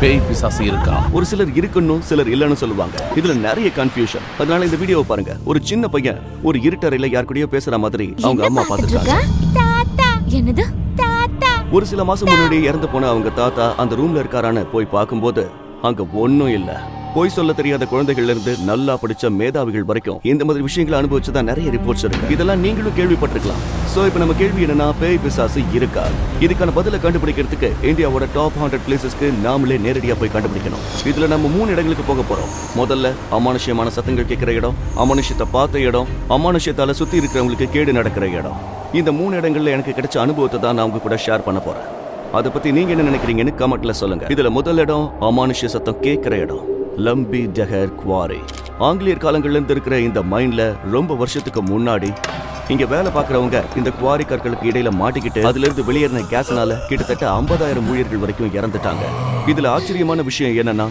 பேய் பிசாசு இருக்கா? ஒரு சிலர் இருக்குன்னு சிலர் இல்லைன்னு சொல்லுவாங்க. இதுல நிறைய கன்ஃபியூஷன் அதனால இந்த வீடியோவை பாருங்க. ஒரு சின்ன பையன் ஒரு இருட்டறையில யார் கூடயோ பேசுற மாதிரி அவங்க அம்மா? தாத்தா. என்னது? தாத்தா. ஒரு சில மாசம் முன்னாடி இறந்து போன அவங்க தாத்தா அந்த ரூம்ல இருக்காரான்னு போய் பார்க்கும்போது அங்க ஒண்ணும் இல்ல. பொய் சொல்ல தெரியாத குழந்தைகள்ல இருந்து நல்லா படிச்ச மேதாவிகள் வரைக்கும் இந்த மாதிரி விஷயங்களை அனுபவிச்சுதான் நிறைய ரிப்போர்ட்ஸ் இருக்கு. இதெல்லாம் நீங்களும் கேள்விப்பட்டிருக்கலாம். சோ இப்போ நம்ம கேள்வி என்னன்னா பேய் பிசாசு இருக்கா? இதுக்கான பதிலை கண்டுபிடிக்கிறதுக்கு இந்தியாவோட டாப் ஹண்ட்ரட் பிளேசஸ்க்கு நாமளே நேரடியா போய் கண்டுபிடிக்கணும். இதுல நம்ம மூணு இடங்களுக்கு போக போறோம். முதல்ல அமானுஷ்யமான சத்தங்கள் கேட்கிற இடம் அமானுஷ்யத்தை பார்த்த இடம் அமானுஷ்யத்தால சுத்தி இருக்கிறவங்களுக்கு கேடு நடக்கிற இடம். இந்த மூணு இடங்கள்ல எனக்கு கிடைச்ச அனுபவத்தை தான் நான் உங்க கூட ஷேர் பண்ண போறேன். அதை பத்தி நீங்க என்ன நினைக்கிறீங்கன்னு கமெண்ட்ல சொல்லுங்க. இதுல முதல் இடம் அமானுஷ்ய சத்தம் கேட்கிற இடம். லம்பி ஜஹர் குவாரி. ஆங்கிலேயர் காலங்கள்ல இருந்து இருக்கிற இந்த மைண்ட்ல ரொம்ப வருஷத்துக்கு முன்னாடி இங்க வேலை பார்க்கறவங்க இந்த குவாரி கற்களுக்கு இடையில மாட்டிக்கிட்டு அதுல இருந்து வெளியேறின கேஸ்னால கிட்டத்தட்ட 50000 ஊழியர்கள் வரைக்கும் இறந்துட்டாங்க. இதுல ஆச்சரியமான விஷயம் என்னன்னா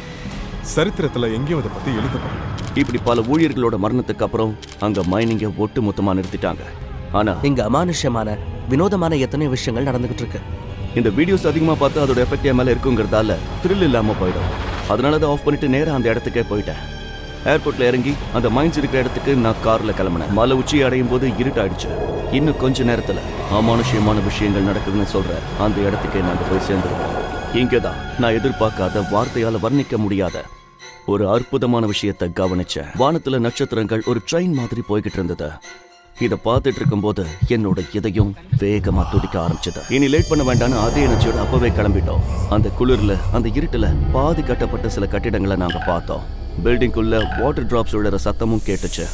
சரித்திரத்துல எங்கேயும் இதை பத்தி எழுதப்படல. இப்படி பல ஊழியர்களோட மரணத்துக்கு அப்புறம் அங்க மைனிங்க ஒட்டு மொத்தமா நிறுத்திட்டாங்க. ஆனா இங்க அமானுஷ்யமான வினோதமான எத்தனை விஷயங்கள் நடந்துகிட்டு இருக்கு. இந்த வீடியோஸ் அதிகமா பார்த்து அதோட எஃபெக்ட் மேல இருக்குங்கிறதால த்ரில் இல்லாம போயிடும். அதனால தான் ஆஃப் பண்ணிட்டு நேராக அந்த இடத்துக்கே போயிட்டேன். ஏர்போர்ட்ல இறங்கி அந்த மைன்ஸ் இருக்கிற இடத்துக்கு நான் கார்ல கிளம்பினேன். மலை உச்சி அடையும் போது இருட்டாயிடுச்சு. இன்னும் கொஞ்ச நேரத்துல அமானுஷ்யமான விஷயங்கள் நடக்குதுன்னு சொல்ற அந்த இடத்துக்கே நான் போய் சேர்ந்துருவேன். இங்கதான் நான் எதிர்பார்க்காத வார்த்தையால வர்ணிக்க முடியாத ஒரு அற்புதமான விஷயத்தை கவனிச்சேன். வானத்துல நட்சத்திரங்கள் ஒரு ட்ரெயின் மாதிரி போய்கிட்டு இருந்தது. இதை பார்த்துட்டு இருக்கும்போது என்னோட இதயம் வேகமா துடிக்க ஆரம்பிச்சது. இனி லேட் பண்ண வேண்டாம்னு அதே எனர்ஜியோட அப்பவே கிளம்பிட்டோம். அந்த குளிர்ல அந்த இருட்டுல பாதி கட்டப்பட்ட சில கட்டிடங்களை நாங்க பார்த்தோம். பில்டிங்குள்ள வாட்டர் டிராப்ஸ் விழுற சத்தமும் கேட்டுச்சு.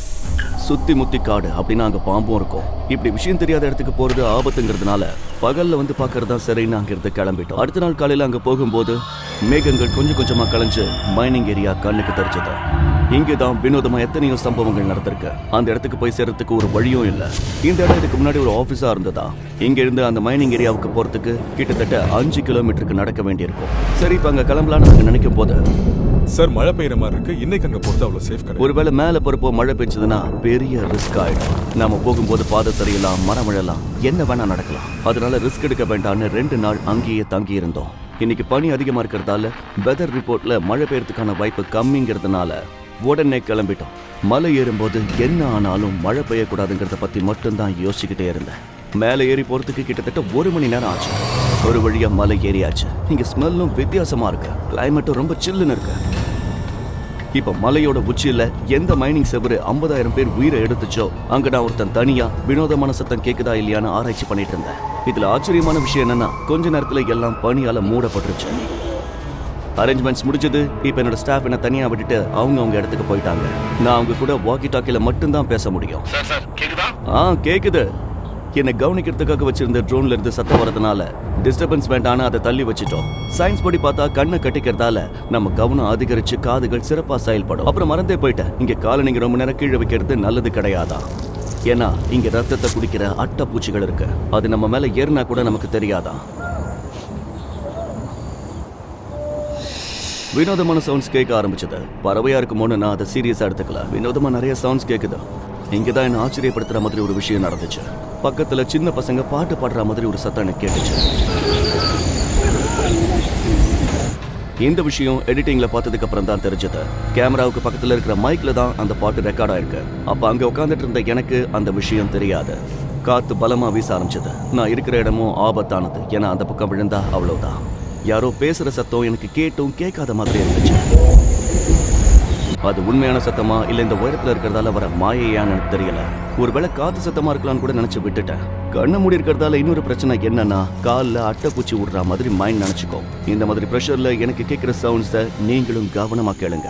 சுத்தி முத்தி காடு அப்படின்னு அங்க பாம்பும் இருக்கும். இப்படி விஷயம் தெரியாத இடத்துக்கு போறது ஆபத்துங்கிறதுனால பகல்ல வந்து பாக்குறதா சரின்னு அங்கிருந்து கிளம்பிட்டோம். அடுத்த நாள் காலையில அங்க போகும்போது மேகங்கள் கொஞ்சம் கொஞ்சமா கலைஞ்சு மைனிங் ஏரியா கண்ணுக்கு தெரிஞ்சது இங்கதான் வினோதமா எத்தனையோ சம்பவங்கள் நடந்திருக்கு. அந்த இடத்துக்கு போய் சேர்றதுக்கு ஒரு வழியும் இல்ல. இந்த இடம் இதுக்கு முன்னாடி ஒரு ஆபீஸா இருந்ததா? இங்க இருந்து அந்த மைனிங் ஏரியாவுக்கு போறதுக்கு கிட்டத்தட்ட அஞ்சு கிலோமீட்டருக்கு நடக்க வேண்டியிருக்கும். சரி இப்ப அங்க கிளம்பலாம்னு நாங்க நினைக்கும் போது சார் மழை பெய்யுற மாதிரி இருக்கு. இன்னைக்கு அங்க போறது அவ்வளவு சேஃப் கிடையாது. ஒருவேளை மேல போறப்போ மழை பெஞ்சதுன்னா பெரிய ரிஸ்க் ஆயிடும். நாம போகும்போது பாதை சரியில்லாம் மரம் விழலாம் என்ன வேணா நடக்கலாம். அதனால ரிஸ்க் எடுக்க வேண்டாம்னு ரெண்டு நாள் அங்கேயே தங்கி இருந்தோம் இன்னைக்கு பனி அதிகமா இருக்கிறதால வெதர் ரிப்போர்ட்ல மழை பெய்யறதுக்கான வாய்ப்பு கம்மிங்கிறதுனால உடனே கிளம்பிட்டோம். மலை ஏறும்போது என்ன ஆனாலும் மழை பெய்யக்கூடாதுங்கிறத பத்தி மட்டும்தான் யோசிச்சுக்கிட்டே இருந்தேன். மேலே ஏறி போறதுக்கு கிட்டத்தட்ட ஒரு மணி நேரம் ஆச்சு. ஒரு வழியா மலை ஏறியாச்சு. இங்க ஸ்மெல்லும் வித்தியாசமா இருக்கு. கிளைமேட்டும் ரொம்ப சில்லுன்னு இருக்கு. இப்ப மலையோட உச்சியில எந்த மைனிங் செவரு 50000 பேர் உயிரை எடுத்துச்சோ அங்க நான் ஒருத்தன் தனியா வினோதமான சத்தம் கேக்குதா இல்லையான்னு ஆராய்ச்சி பண்ணிட்டு இருந்தேன். இதுல ஆச்சரியமான விஷயம் என்னன்னா கொஞ்ச நேரத்துல எல்லாம் பனியால் மூடப்பட்டுருச்சு. அரேஞ்ச்மெண்ட்ஸ் முடிஞ்சது. இப்ப என்னோட ஸ்டாஃப் என்ன தனியா விட்டுட்டு அவங்க அவங்க இடத்துக்கு போயிட்டாங்க. நான் அவங்க கூட வாக்கி டாக்கில மட்டும்தான் பேச முடியும். ஆ கேக்குது. என்னை கவனிக்கிறதுக்காக வச்சிருந்த ட்ரோன்ல இருந்து சத்தம் வரதுனால டிஸ்டர்பன்ஸ் வேண்டான்னு அதை தள்ளி வச்சிட்டோம். சயின்ஸ் படி பார்த்தா கண்ணை கட்டிக்கிறதால நம்ம கவனம் அதிகரிச்சு காதுகள் சிறப்பா செயல்படும். அப்புறம் மறந்தே போயிட்டேன். இங்க காலை நீங்க ரொம்ப நேரம் கீழே வைக்கிறது நல்லது கிடையாதா? ஏன்னா இங்க ரத்தத்தை குடிக்கிற அட்டைப்பூச்சிகள் இருக்கு. அது நம்ம மேல ஏறினா கூட நமக்கு தெரியாதா? வினோதமான சவுண்ட்ஸ் கேட்க ஆரம்பிச்சது. பறவையா இருக்குமோன்னு நான் அதை சீரியஸா எடுத்துக்கல. வினோதமா நிறைய சவுண்ட்ஸ் கேட்குது இங்கே தான் என்ன ஆச்சரியப்படுத்துற மாதிரி ஒரு விஷயம் நடந்துச்சு. பக்கத்துல சின்ன பசங்க பாட்டு பாடுற மாதிரி ஒரு சத்தம் எனக்கு கேட்டுச்சு. இந்த விஷயம் எடிட்டிங்ல பார்த்ததுக்கு அப்புறம் தான் தெரிஞ்சது. கேமராவுக்கு பக்கத்துல இருக்கிற மைக்ல தான் அந்த பாட்டு ரெக்கார்ட் ஆயிருக்கு. அப்ப அங்க உட்காந்துட்டு இருந்த எனக்கு அந்த விஷயம் தெரியாது. காத்து பலமா வீச ஆரம்பிச்சது. நான் இருக்கிற இடமும் ஆபத்தானது. ஏன்னா அந்த பக்கம் விழுந்தா அவ்வளவுதான். யாரோ பேசுற சத்தம் எனக்கு கேட்டும் கேட்காத மாதிரி இருந்துச்சு. அது உண்மையான சத்தமா இல்ல இந்த உயரத்துல இருக்கிறதால வர மாயையான்னு எனக்கு தெரியல. ஒருவேளை காத்து சத்தமா இருக்கலாம்னு கூட நினைச்சு விட்டுட்டேன். கண்ணை மூடி இருக்கிறதால இன்னொரு பிரச்சனை என்னன்னா காலில் அட்டைப்பூச்சி விடுற மாதிரி மைண்ட் நினைச்சுக்கோ. இந்த மாதிரி ப்ரெஷர்ல எனக்கு கேட்குற சவுண்ட்ஸை நீங்களும் கவனமா கேளுங்க.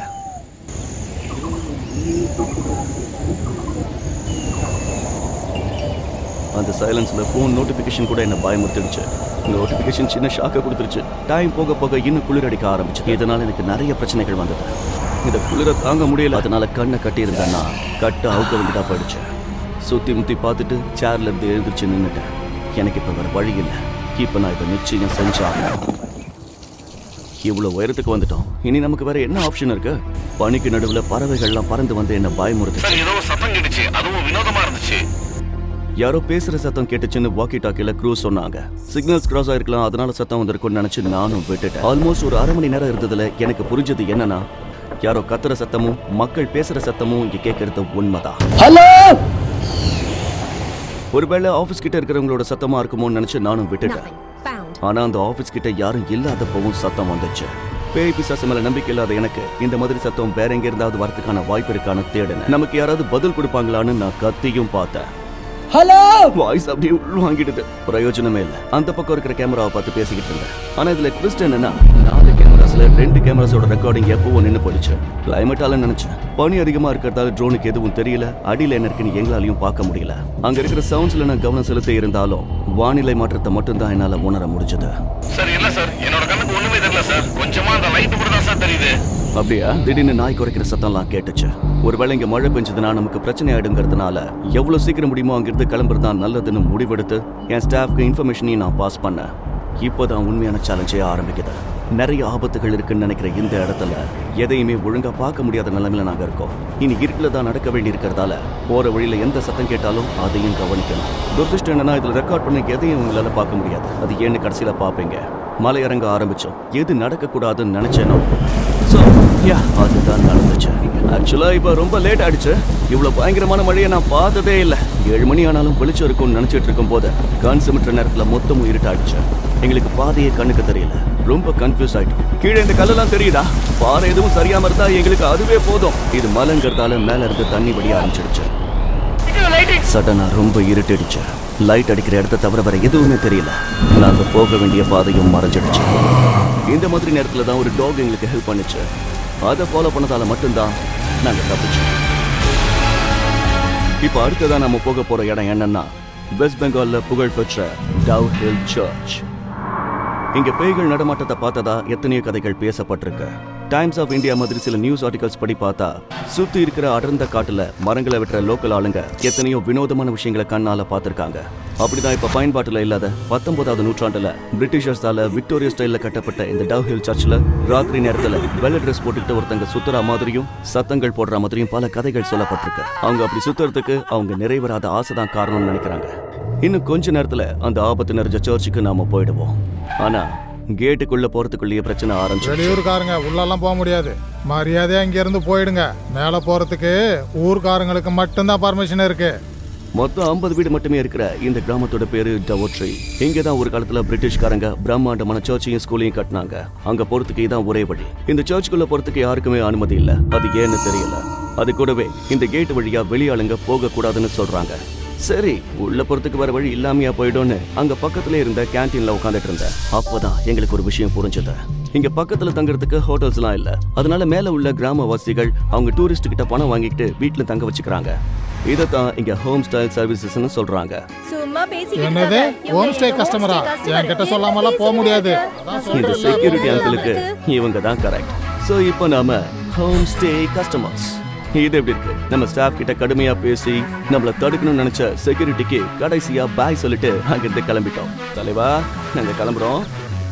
அந்த சைலன்ஸ்ல ஃபோன் நோட்டிஃபிகேஷன் கூட என்ன பயமுறுத்திடுச்சு. நோட்டிஃபிகேஷன் சின்ன ஷாக்கை கொடுத்துருச்சு. டைம் போக போக இன்னும் குளிர் அடிக்க ஆரம்பிச்சு இதனால எனக்கு நிறைய பிரச்சனைகள் வந்தது. இந்த குளிரை தாங்க முடியல. அதனால கண்ணை கட்டியிருந்தேன்னா கட்டு அவுக்க வேண்டியதா போயிடுச்சு. சுற்றி முத்தி பார்த்துட்டு சேர்ல இருந்து எழுந்திருச்சு நின்றுட்டேன் எனக்கு இப்போ வேறு வழி இல்லை. இப்போ நான் இதை நிச்சயம் செஞ்சாகணும் இவ்வளோ உயரத்துக்கு வந்துட்டோம். இனி நமக்கு வேற என்ன ஆப்ஷன் இருக்கு? பனிக்கு நடுவில் பறவைகள்லாம் பறந்து வந்து என்ன பயமுறுத்து ஏதோ சத்தம் கேட்டுச்சு. அதுவும் வினோதமா இருந்துச்சு. யாரோ பேசுற சத்தம் கேட்டுச்சுன்னு வாக்கி டாக்கில க்ரூஸ் சொன்னாங்க. சிக்னல்ஸ் கிராஸ் ஆயிருக்கலாம் அதனால சத்தம் வந்திருக்கும்னு நினைச்சு நானும் விட்டுட்டேன். ஆல்மோஸ்ட் ஒரு அரை மணி நேரம் இருந்ததுல எனக்கு புரிஞ்சது என்னன்னா யாரோ கத்துற சத்தமும் மக்கள் பேசுற சத்தமும் இங்க கேட்கறது உண்மைதான். ஒருவேளை ஆபீஸ் கிட்ட இருக்கிறவங்களோட சத்தமா இருக்குமோன்னு நினைச்சு நானும் விட்டுட்டேன். ஆனா அந்த ஆபீஸ் கிட்ட யாரும் இல்லாதப்பவும் சத்தம் வந்துச்சு. பேய் பிசாசு மேல நம்பிக்கை இல்லாத எனக்கு இந்த மாதிரி சத்தம் வேற எங்க இருந்தாவது வரதுக்கான வாய்ப்பு இருக்கான்னு தேடினேன். நமக்கு யாராவது பதில் கொடுப்பாங்களான்னு நான் கத்தியும் பார்த்தேன். ஹலோ! வாய்ஸ் அப்படியே உள் வாங்கிடுது பிரயோஜனமே இல்ல. அந்த பக்கம் இருக்கிற கேமராவை பார்த்து பேசிக்கிட்டு இருந்தேன். ஆனா இதுல ட்விஸ்ட் என்னன்னா நாலு கேமராஸ்ல ரெண்டு கேமராஸோட ரெக்கார்டிங் எப்பவும் நின்னு போயிடுச்சு. கிளைமேட்டால நினைச்சேன். பனி அதிகமா இருக்கிறதால ட்ரோனுக்கு எதுவும் தெரியல. அடியில என்ன இருக்குன்னு எங்களாலையும் பார்க்க முடியல. அங்க இருக்கிற சவுண்ட்ஸ்ல நான் கவனம் செலுத்தி இருந்தாலும் வானிலை மாற்றத்தை மட்டும்தான் என்னால உணர முடிஞ்சது. சார் இல்ல சார்? தெரியல சார். கொஞ்சமா அந்த லைட் மட்டும் தான் சார் தெரியுது. அப்படியா? திடீர்னு நாய் குறைக்கிற சத்தம்லாம் கேட்டுச்சு. ஒருவேளை இங்க மழை பெஞ்சதுன்னா நமக்கு பிரச்சனை ஆயிடுங்கிறதுனால எவ்வளவு சீக்கிரம் முடியுமோ அங்கிருந்து கிளம்புறது தான் நல்லதுன்னு முடிவெடுத்து என் ஸ்டாஃப்க்கு இன்ஃபர்மேஷனையும் நான் பாஸ் பண்ணேன். இப்போதான் உண்மையான சேலஞ்சே ஆரம்பிக்குது. நிறைய ஆபத்துகள் இருக்குன்னு நினைக்கிற இந்த இடத்துல எதையுமே ஒழுங்கா பார்க்க முடியாத நிலைமையில நாங்க இருக்கோம். இனி இருட்டில் தான் நடக்க வேண்டி இருக்கிறதால போற வழியில எந்த சத்தம் கேட்டாலும் அதையும் கவனிக்கணும். துர்திஷ்டம் என்னன்னா இதுல ரெக்கார்ட் பண்ணி எதையும் உங்களால பார்க்க முடியாது. அது ஏன்னு கடைசியில பார்ப்பீங்க. மலை இறங்க ஆரம்பிச்சோம். எது நடக்க கூடாதுன்னு நினைச்சேனோ? ஸோ யா அதுதான் நடந்துச்சு. ஆக்சுவலா இப்போ ரொம்ப லேட் ஆயிடுச்சு. இவ்வளவு பயங்கரமான மழையை நான் பார்த்ததே இல்லை. ஏழு மணி ஆனாலும் வெளிச்சம் இருக்கும்னு நினைச்சிட்டு இருக்கும் போது கண் சிமிட்டுற நேரத்துல மொத்தமும் இருட்டாயிடுச்சு. எங்களுக்கு பாதையே கண்ணுக்கு தெரியல. ரொம்ப கன்ஃபியூஸ் ஆயிட்டோம். கீழே இந்த கல்லெல்லாம் தெரியுதா? பாறை எதுவும் சரியாம இருந்தா எங்களுக்கு அதுவே போதும். இது மலைங்கிறதால மேல இருந்து தண்ணி வடிய ஆரம்பிச்சிடுச்சு. சடனா ரொம்ப இருட்டிடுச்சு. லைட் அடிக்கிற இடத்த தவிர வேற எதுவுமே தெரியல. நாங்க போக வேண்டிய பாதையும் மறைஞ்சிடுச்சு. இந்த மாதிரி நேரத்தில் தான் ஒரு டாக் எங்களுக்கு ஹெல்ப் பண்ணுச்சு. அதை ஃபாலோ பண்ணதால மட்டும்தான் நாங்கள் தப்பிச்சோம். இப்போ அடுத்ததான் நம்ம போக போற இடம் என்னன்னா வெஸ்ட் பெங்கால்ல புகழ்பெற்ற டவ் ஹில் சர்ச் இங்க பேய்கள் நடமாட்டத்தை பார்த்ததா எத்தனையோ கதைகள் பேசப்பட்டிருக்கு. டைம்ஸ் ஆஃப் இந்தியா மாதிரி சில நியூஸ் ஆர்டிகல்ஸ் படி பார்த்தா சுத்தி இருக்கிற அடர்ந்த காட்டுல மரங்களை வெட்டுற லோக்கல் ஆளுங்க எத்தனையோ வினோதமான விஷயங்களை கண்ணால பார்த்திருக்காங்க. அப்படிதான் இப்ப பயன்பாட்டுல இல்லாத பத்தொன்பதாவது நூற்றாண்டுல பிரிட்டிஷர்ஸால விக்டோரியா ஸ்டைல்ல கட்டப்பட்ட இந்த டவ் ஹில் சர்ச்ல ராத்திரி நேரத்துல வெள்ளை ட்ரெஸ் போட்டுக்கிட்டு ஒருத்தங்க சுத்துற மாதிரியும் சத்தங்கள் போடுற மாதிரியும் பல கதைகள் சொல்லப்பட்டிருக்கு. அவங்க அப்படி சுத்துறதுக்கு அவங்க நிறைவேறாத ஆசை தான் காரணம்னு நினைக்கிறாங்க. இன்னும் கொஞ்ச நேரத்துல அந்த ஆபத்து நிறைஞ்ச சர்ச்சுக்கு நாம போயிடுவோம். ஆனா கேட்டுக்குள்ள போறதுக்குள்ளேயே பிரச்சனை ஆரம்பிச்சு வெளியூர்காரங்க உள்ளெல்லாம் போக முடியாது. மரியாதையா இங்க இருந்து போயிடுங்க. மேல போறதுக்கு ஊர்க்காரங்களுக்கு மட்டும்தான் பர்மிஷன் இருக்கு. மொத்தம் ஐம்பது வீடு மட்டுமே இருக்கிற இந்த கிராமத்தோட பேரு டவோட்ரி. இங்க தான் ஒரு காலத்துல பிரிட்டிஷ்காரங்க பிரம்மாண்டமான சர்ச்சையும் ஸ்கூலையும் கட்டினாங்க. அங்க போறதுக்கு இதான் ஒரே வழி. இந்த சர்ச்சுக்குள்ள போறதுக்கு யாருக்குமே அனுமதி இல்ல. அது ஏன்னு தெரியல. அது கூடவே இந்த கேட் வழியா வெளியாளுங்க போக கூடாதுன்னு சொல்றாங்க. சரி உள்ள போறதுக்கு வர வழி இல்லாமையா போயிடும்னு அங்க பக்கத்துல இருந்த கேண்டீன்ல உட்காந்துட்டு இருந்தேன். அப்பதான் எங்களுக்கு ஒரு விஷயம் புரிஞ்சது. இங்க பக்கத்துல தங்குறதுக்கு ஹோட்டல்ஸ்லாம் இல்ல. அதனால மேல உள்ள கிராமவாசிகள் அவங்க டூரிஸ்ட் கிட்ட பணம் வாங்கிட்டு வீட்டுல தங்க வச்சுக்கிறாங்க. இதைத்தான் இங்க ஹோம் ஸ்டைல் சர்வீசஸ்னு சொல்றாங்க. என்னது. ஹோம் ஸ்டே கஸ்டமரா. என்கிட்ட சொல்லாமலாம் போக முடியாது. இந்த செக்யூரிட்டி அங்கிளுக்கு இவங்க தான் கரெக்ட் ஸோ இப்போ நாம ஹோம் ஸ்டே கஸ்டமர்ஸ் இது எப்படி இருக்கு? நம்ம ஸ்டாஃப் கிட்ட கடுமையா பேசி நம்மள தடுக்கணும்னு நினைச்ச செக்யூரிட்டிக்கு கடைசியா பாய் சொல்லிட்டு அங்கிருந்து கிளம்பிட்டோம். தலைவா நாங்க கிளம்புறோம்.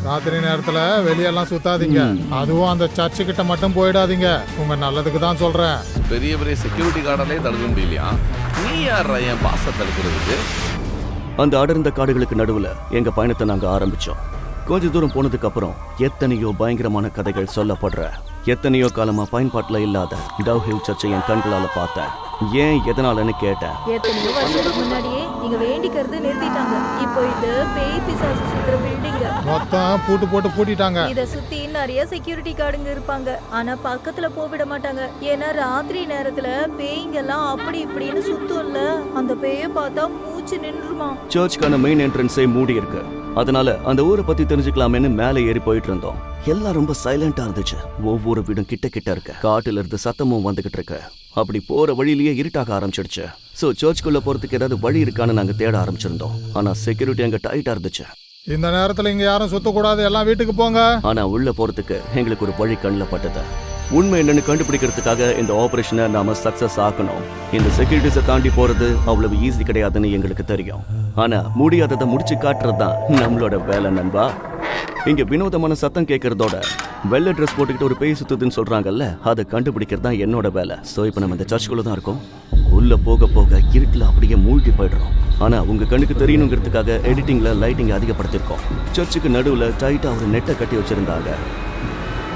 ராத்திரி நேரத்துல வெளியெல்லாம் சுத்தாதீங்க. அதுவும் அந்த சர்ச்சு கிட்ட மட்டும் போயிடாதீங்க. உங்க நல்லதுக்கு தான் சொல்றேன். பெரிய பெரிய செக்யூரிட்டி கார்டாலே தடுக்க முடியலையா? நீ யாரா என் பாச தடுக்கிறதுக்கு? அந்த அடர்ந்த காடுகளுக்கு நடுவுல எங்க பயணத்தை நாங்க ஆரம்பிச்சோம். கொஞ்ச தூரம் போனதுக்கு அப்புறம் எத்தனையோ பயங்கரமான கதைகள் சொல்லப்படுற எத்தனையோ காலமா பயன்பாட்டுல இல்லாத டவ் ஹில் சர்ச்சை என் கண்களால பார்த்தேன் ஏன் எதனாலன்னு கேட்டேன் எத்தனையோ வருஷத்துக்கு முன்னாடியே இங்க வேண்டிக்கிறது நிறுத்திட்டாங்க. இப்போ இது பேய் பிசாசு சுத்துற பில்டிங் மொத்தம் பூட்டு போட்டு பூட்டிட்டாங்க. இத சுத்தி நிறைய செக்யூரிட்டி கார்டுங்க இருப்பாங்க. ஆனா பக்கத்துல போக விட மாட்டாங்க. ஏன்னா ராத்திரி நேரத்துல பேய்ங்கெல்லாம் அப்படி இப்படின்னு சுத்தும்ல. அந்த பேய பார்த்தா மூச்சு நின்றுமா? சர்ச்சுக்கான மெயின் என்ட்ரன்ஸே மூடி இருக்கு அதனால அந்த ஊரை பத்தி தெரிஞ்சுக்கலாமேன்னு மேலே ஏறி போயிட்டு இருந்தோம் எல்லாம் ரொம்ப சைலண்டா இருந்துச்சு. ஒவ்வொரு வீடும் கிட்ட கிட்ட இருக்கு. காட்டுல இருந்து சத்தமும் வந்துகிட்டு இருக்கு. அப்படி போற வழியிலேயே இருட்டாக ஆரம்பிச்சிடுச்சு. சோ சர்ச்சுக்குள்ள போறதுக்கு ஏதாவது வழி இருக்கான்னு நாங்க தேட ஆரம்பிச்சிருந்தோம். ஆனா செக்யூரிட்டி அங்க டைட்டா இருந்துச்சு. இந்த நேரத்துல இங்க யாரும் சுத்தக்கூடாது. எல்லாம் வீட்டுக்கு போங்க. ஆனா உள்ள போறதுக்கு எங்களுக்கு ஒரு வழி கண்ணில் பட்டது. உண்மை என்னன்னு கண்டுபிடிக்கிறதுக்காக இந்த ஆபரேஷனை நாம சக்சஸ் ஆக்கணும். இந்த செக்யூரிட்டிஸை தாண்டி போறது அவ்வளவு ஈஸி கிடையாதுன்னு எங்களுக்கு தெரியும். ஆனா முடியாததை முடிச்சு காட்டுறது தான் நம்மளோட வேலை நண்பா. இங்க வினோதமான சத்தம் கேட்கறதோட வெள்ளை ட்ரெஸ் போட்டுக்கிட்டு ஒரு பேய் சுத்துதுன்னு சொல்றாங்கல்ல அதை கண்டுபிடிக்கிறது தான் என்னோட வேலை. ஸோ இப்போ நம்ம இந்த சர்ச்சுக்குள்ள தான் இருக்கோம். உள்ள போக போக இருட்டில் அப்படியே மூழ்கி போயிடுறோம். ஆனா உங்க கண்ணுக்கு தெரியணுங்கிறதுக்காக எடிட்டிங்ல லைட்டிங் அதிகப்படுத்திருக்கோம் சர்ச்சுக்கு நடுவில் டைட்டா ஒரு நெட்டை கட்டி வச்சிருந்தாங்க.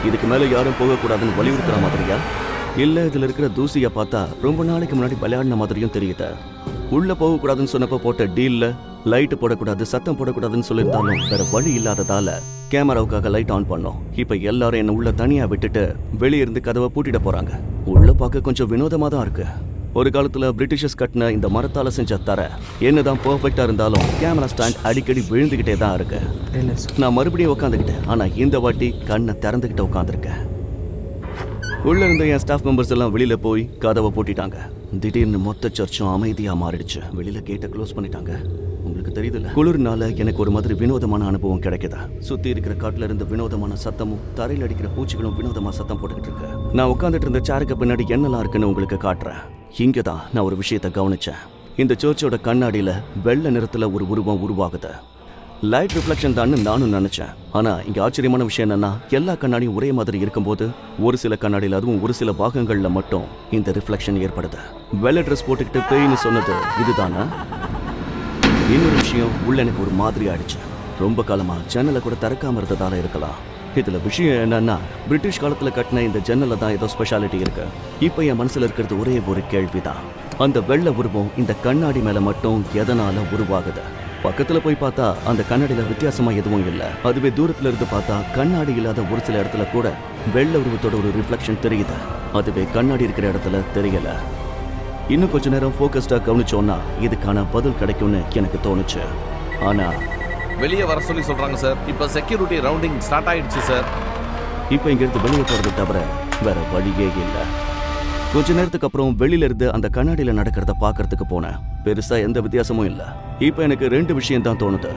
இதுக்கு மேல யாரும் போகக்கூடாதுன்னு வலியுறுத்துற மாதிரியா? இல்ல இதுல இருக்கிற தூசியை பார்த்தா ரொம்ப நாளைக்கு முன்னாடி விளையாடின மாதிரியும் தெரியுது? உள்ள போகக்கூடாதுன்னு சொன்னப்போ போட்ட டீல்ல லைட் போடக்கூடாது சத்தம் போடக்கூடாதுன்னு சொல்லியிருந்தாலும் வேற வழி இல்லாததால கேமராவுக்காக லைட் ஆன் பண்ணோம். இப்ப எல்லாரும் என்ன உள்ள தனியா விட்டுட்டு வெளியே இருந்து கதவை பூட்டிட போறாங்க. உள்ள பார்க்க கொஞ்சம் வினோதமாக தான் இருக்கு. ஒரு காலத்துல பிரிட்டிஷர்ஸ் கட்டின இந்த மரத்தால செஞ்ச தர என்னதான் பெர்ஃபெக்ட்டா இருந்தாலும் கேமரா ஸ்டாண்ட் அடிக்கடி விழுந்துகிட்டே தான் இருக்கு. நான் மறுபடியும் உட்காந்துக்கிட்டேன் ஆனா இந்த வாட்டி கண்ணை திறந்துகிட்டு உட்காந்துருக்கேன் உள்ள இருந்த என் ஸ்டாஃப் மெம்பர்ஸ் எல்லாம் வெளியில போய் கதவை பூட்டிட்டாங்க. திடீர்னு மொத்த சர்ச்சும் அமைதியா மாறிடுச்சு. வெளியில கேட்ட க்ளோஸ் பண்ணிட்டாங்க. உங்களுக்கு தெரியுதுல்ல? குளிர்னால எனக்கு ஒரு மாதிரி வினோதமான அனுபவம் கிடைக்குதா? சுத்தி இருக்கிற காட்டுல இருந்து வினோதமான சத்தமும் தரையில் அடிக்கிற பூச்சிகளும் வினோதமா சத்தம் போட்டுக்கிட்டு இருக்கு. நான் உட்காந்துட்டு இருந்த சேருக்கு பின்னாடி என்னெல்லாம் இருக்குன்னு உங்களுக்கு காட்டுறேன். இங்க தான் நான் ஒரு விஷயத்தை கவனிச்சேன். இந்த சர்ச்சோட கண்ணாடியில வெள்ளை நிறத்துல ஒரு உருவம் உருவாகுது. லைட் ரிஃப்ளெக்ஷன் தான் நானும் நினைச்சேன். ஆனா இங்க ஆச்சரியமான விஷயம் என்னன்னா எல்லா கண்ணாடியும் ஒரே மாதிரி இருக்கும்போது ஒரு சில கண்ணாடியில் அதுவும் ஒரு சில பாகங்கள்ல மட்டும் இந்த ரிஃப்ளெக்ஷன் ஏற்படுது. வெள்ளை ட்ரெஸ் போட்டுக்கிட்டு பேய்னு சொன்னது இதுதானா? இன்னொரு விஷயம் உள்ள எனக்கு ஒரு மாதிரி ஆயிடுச்சு. ரொம்ப காலமா ஜன்னலை கூட திறக்காம இருந்ததால இருக்கலாம். இதுல விஷயம் என்னன்னா பிரிட்டிஷ் காலத்துல கட்டின இந்த ஜன்னல்ல தான் ஏதோ ஸ்பெஷாலிட்டி இருக்கு. இப்ப என் மனசுல இருக்கிறது ஒரே ஒரு கேள்விதான். அந்த வெள்ள உருவம் இந்த கண்ணாடி மேல மட்டும் எதனால உருவாகுது? பக்கத்துல போய் பார்த்தா அந்த கண்ணாடியில வித்தியாசமா எதுவும் இல்லை. அதுவே தூரத்துல இருந்து பார்த்தா கண்ணாடி இல்லாத ஒரு சில இடத்துல கூட வெள்ளை உருவத்தோட ஒரு ரிஃப்ளெக்ஷன் தெரியுது. அதுவே கண்ணாடி இருக்கிற இடத்துல தெரியல. இன்னும் கொஞ்ச நேரம் ஃபோக்கஸ்டா கவனிச்சோன்னா இதுக்கான பதில் கிடைக்கும்னு எனக்கு தோணுச்சு. ஆனா வெளியே வர சொல்லி சொல்றாங்க சார் இப்ப செக்யூரிட்டி ரவுண்டிங் ஸ்டார்ட் ஆயிடுச்சு சார் இப்போ இங்கிருந்து வெளியே போறது தவிர வேற வழியே இல்லை. கொஞ்ச நேரத்துக்கு அப்புறம் வெளியில இருந்து அந்த கண்ணாடியில நடக்கிறத பார்க்கறதுக்கு போனேன். பெருசா எந்த வித்தியாசமும் இல்ல. இப்போ எனக்கு ரெண்டு விஷயம் தான் தோணுது.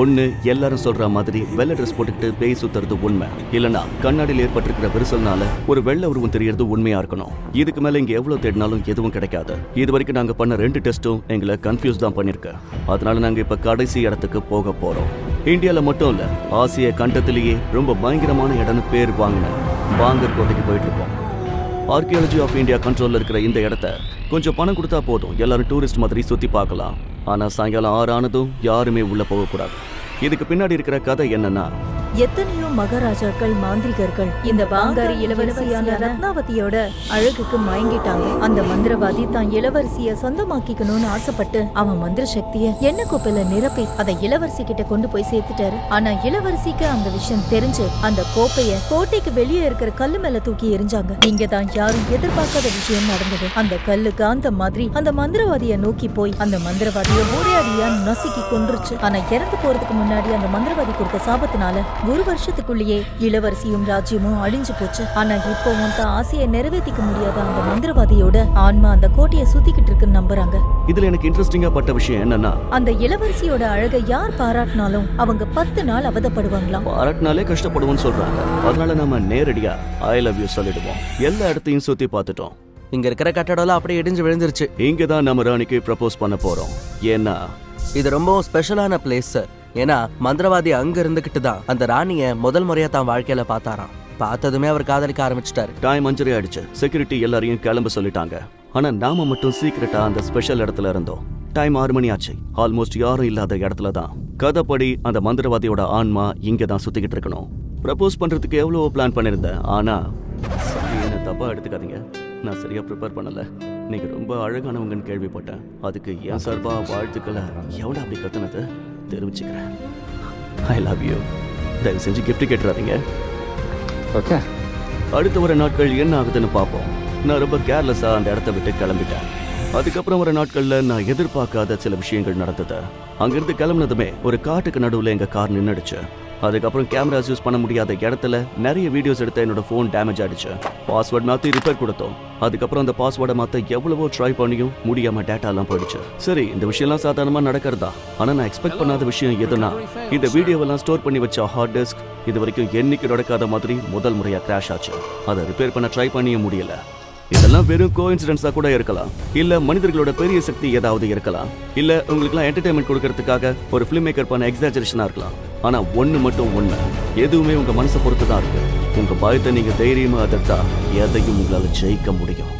ஒன்று எல்லாரும் சொல்ற மாதிரி வெள்ளை ட்ரெஸ் போட்டுக்கிட்டு பேய் சுத்துறது உண்மை. இல்லனா கண்ணாடியில் ஏற்பட்டிருக்கிற விரிசல்னால ஒரு வெள்ளை உருவம் தெரியறது உண்மையா இருக்கணும். இதுக்கு மேல இங்க எவ்வளவு தேடினாலும் எதுவும் கிடைக்காது. இது வரைக்கும் நாங்க பண்ண ரெண்டு டெஸ்ட்டும் எங்களை கன்ஃபியூஸ் தான் பண்ணிருக்கு. அதனால நாங்க இப்ப கடைசி இடத்துக்கு போக போறோம். இந்தியால மட்டும் இல்ல ஆசிய கண்டத்திலேயே ரொம்ப பயங்கரமான இடம்னு பேர் வாங்கின பாங்கர் கோட்டைக்கு போயிட்டு இருக்கோம். ஆர்கியாலஜி ஆஃப் இந்தியா கண்ட்ரோல்ல இருக்கிற இந்த இடத்த கொஞ்சம் பணம் கொடுத்தா போதும். எல்லாரும் டூரிஸ்ட் மாதிரி சுத்தி பார்க்கலாம். ஆனால் சாயங்காலம் ஆறு ஆனதும் யாருமே உள்ளே போகக்கூடாது. இதுக்கு பின்னாடி இருக்கிற கதை என்னன்னா எத்தனையோ மகாராஜாக்கள் மாந்திரிகர்கள் இந்த பாங்காரி இளவரசியான ரத்னாவதியோட அழகுக்கு மயங்கிட்டாங்க. அந்த மந்திரவாதி தான் இளவரசிய சொந்தமாக்கிக்கணும்னு ஆசைப்பட்டு அவன் மந்திர சக்திய எண்ணெய் கோப்பையில நிரப்பி அதை இளவரசி கிட்ட கொண்டு போய் சேர்த்துட்டாரு. ஆனா இளவரசிக்கு அந்த விஷயம் தெரிஞ்சு அந்த கோப்பைய கோட்டைக்கு வெளியே இருக்கிற கல்லு மேல தூக்கி எரிஞ்சாங்க இங்க தான் யாரும் எதிர்பார்க்காத விஷயம் நடந்தது. அந்த கல்லு காந்த மாதிரி அந்த மந்திரவாதிய நோக்கி போய் அந்த மந்திரவாதிய ஒரே அடியா நசுக்கி கொன்றுச்சு. ஆனா இறந்து போறதுக்கு முன்னாடி அந்த மந்திரவாதி கொடுத்த சாபத்தினால ஒரு வருஷத்துக்குள்ளேயே இளவரசியும் ராஜ்யமும் அழிஞ்சு போச்சு. ஆனா இப்பவும் தான் ஆசையை நிறைவேற்றிக்க முடியாத அந்த மந்திரவாதியோட ஆன்மா அந்த கோட்டையை சுத்திக்கிட்டு இருக்குன்னு நம்புறாங்க. இதுல எனக்கு இன்ட்ரெஸ்டிங்கா பட்ட விஷயம் என்னன்னா அந்த இளவரசியோட அழகை யார் பாராட்டினாலும் அவங்க பத்து நாள் அவதப்படுவாங்களாம். பாராட்டினாலே கஷ்டப்படுவோம்னு சொல்றாங்க. அதனால நாம நேரடியா ஐ லவ் யூ சொல்லிடுவோம். எல்லா இடத்தையும் சுத்தி பார்த்துட்டோம். இங்க இருக்கிற கட்டடம்லாம் அப்படியே இடிஞ்சு விழுந்துருச்சு. இங்க தான் நம்ம ராணிக்கு ப்ரப்போஸ் பண்ண போறோம். ஏன்னா இது ரொம்பவும் ஸ்பெஷலான பிளேஸ் சார் ஏன்னா மந்திரவாதி அங்க இருந்துகிட்டு தான் அந்த ராணிய முதல் முறையா தான் வாழ்க்கையில பார்த்தாராம். பார்த்ததுமே அவர் காதலிக்க ஆரம்பிச்சிட்டாரு. டைம் அஞ்சரை ஆயிடுச்சு. செக்யூரிட்டி எல்லாரையும் கிளம்ப சொல்லிட்டாங்க. ஆனா நாம மட்டும் சீக்கிரட்டா அந்த ஸ்பெஷல் இடத்துல இருந்தோம். டைம் ஆறு மணி ஆச்சு. ஆல்மோஸ்ட் யாரும் இல்லாத இடத்துல தான். கதைப்படி அந்த மந்திரவாதியோட ஆன்மா இங்கே தான் சுத்திக்கிட்டு இருக்கணும். ப்ரப்போஸ் பண்றதுக்கு எவ்வளவோ பிளான் பண்ணிருந்தேன் ஆனா என்ன தப்பா எடுத்துக்காதீங்க. நான் சரியா ப்ரிப்பேர் பண்ணல. நீங்க ரொம்ப அழகானவங்கன்னு கேள்விப்பட்டேன். அதுக்கு என் சார்பா வாழ்த்துக்களை எவ்வளோ அப்படி கத்துனது? தெரிவிச்சுக்கிறேன். ஐ லவ் யூ தயவு செஞ்சு gift கேட்டுறாதீங்க. ஓகே. அடுத்த ஒரு நாட்கள் என்ன ஆகுதுன்னு பார்ப்போம். நான் ரொம்ப கேர்லெஸ்ஸா அந்த இடத்த விட்டு கிளம்பிட்டேன். அதுக்கப்புறம் ஒரு நாட்கள்ல நான் எதிர்பார்க்காத சில விஷயங்கள் நடந்தது. அங்கிருந்து கிளம்புனதுமே ஒரு காட்டுக்கு நடுவுல எங்க கார் நின்னுடுச்சு. அதுக்கப்புறம் கேமராஸ் யூஸ் பண்ண முடியாத இடத்துல நிறைய வீடியோஸ் எடுத்த என்னோட ஃபோன் டேமேஜ் ஆயிடுச்சு. பாஸ்வேர்ட் மாற்றி ரிப்பேர் கொடுத்தோம். அதுக்கப்புறம் அந்த பாஸ்வேர்டை மாத்த எவ்வளவோ ட்ரை பண்ணியும் முடியாம டேட்டாலாம் போயிடுச்சு. சரி இந்த விஷயம்லாம் சாதாரணமா நடக்கிறதா? ஆனா நான் எக்ஸ்பெக்ட் பண்ணாத விஷயம் எதுனா இந்த வீடியோவெல்லாம் ஸ்டோர் பண்ணி வச்ச ஹார்ட் டிஸ்க் இது வரைக்கும் என்னைக்கு நடக்காத மாதிரி முதல் முறையாக கிராஷ் ஆச்சு. அதை ரிப்பேர் பண்ண ட்ரை பண்ணியும் முடியல. இதெல்லாம் வெறும் கோஇன்சிடென்ஸா கூட இருக்கலாம். இல்ல மனிதர்களோட பெரிய சக்தி ஏதாவது இருக்கலாம். இல்ல உங்களுக்குலாம் என்டர்டைன்மெண்ட் கொடுக்கறதுக்காக ஒரு ஃபிலிம் மேக்கர் பண்ண எக்ஸாஜரேஷனா இருக்கலாம். ஆனா ஒண்ணு மட்டும் ஒண்ணு எதுவுமே உங்க மனசை பொறுத்து தான் இருக்கு. உங்க பயத்தை நீங்க தைரியமா எதிர்த்தா எதையும் உங்களால ஜெயிக்க முடியும்.